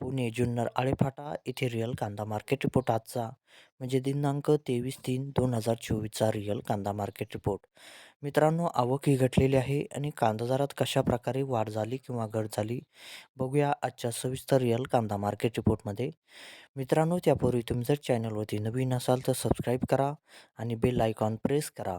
पुणे जुन्नर आळेफाटा येथे रिअल कांदा market report आजचा. म्हणजे दिनांक तेवीस तीन दोन हजार चोवीसचा रिअल कांदा मार्केट रिपोर्ट. मित्रांनो आवक ही घटलेली आहे आणि कांदा दरात कशा प्रकारे वाढ झाली किंवा घट झाली बघूया आजच्या सविस्तर रिअल कांदा मार्केट रिपोर्टमध्ये. मित्रांनो त्यापूर्वी तुम्ही जर चॅनलवरती नवीन असाल तर सबस्क्राईब करा आणि बेल आयकॉन प्रेस करा.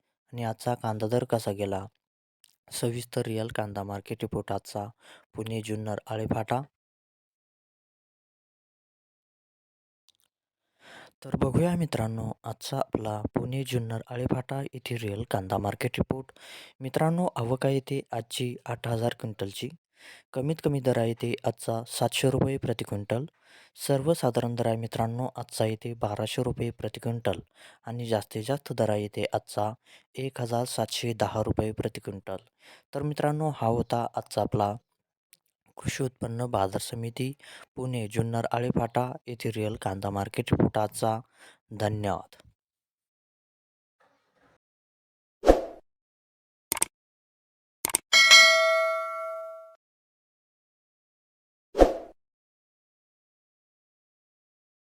आणि आजचा कांदा दर कसा गेला? सविस्तर रिअल कांदा मार्केट रिपोर्ट आजचा पुणे जुन्नर आळेफाटा. तर बघूया मित्रांनो आजचा आपला पुणे जुन्नर आळेफाटा येथे रिअल कांदा मार्केट रिपोर्ट. मित्रांनो आवक आहे ते आजची आठ हजार क्विंटलची. कमीत कमी दर आहे ते आजचा सातशे रुपये प्रति क्विंटल. सर्वसाधारण दर आहे मित्रांनो आजचा येते बाराशे रुपये प्रति क्विंटल आणि जास्तीत जास्त दर आहे ते आजचा एक हजार सातशे दहा रुपये प्रति क्विंटल. तर मित्रांनो हा होता आजचा आपला कृषी उत्पन्न बाजार समिती पुणे जुन्नर आळेफाटा येथे रिअल कांदा मार्केट रिपोर्ट आजचा. धन्यवाद.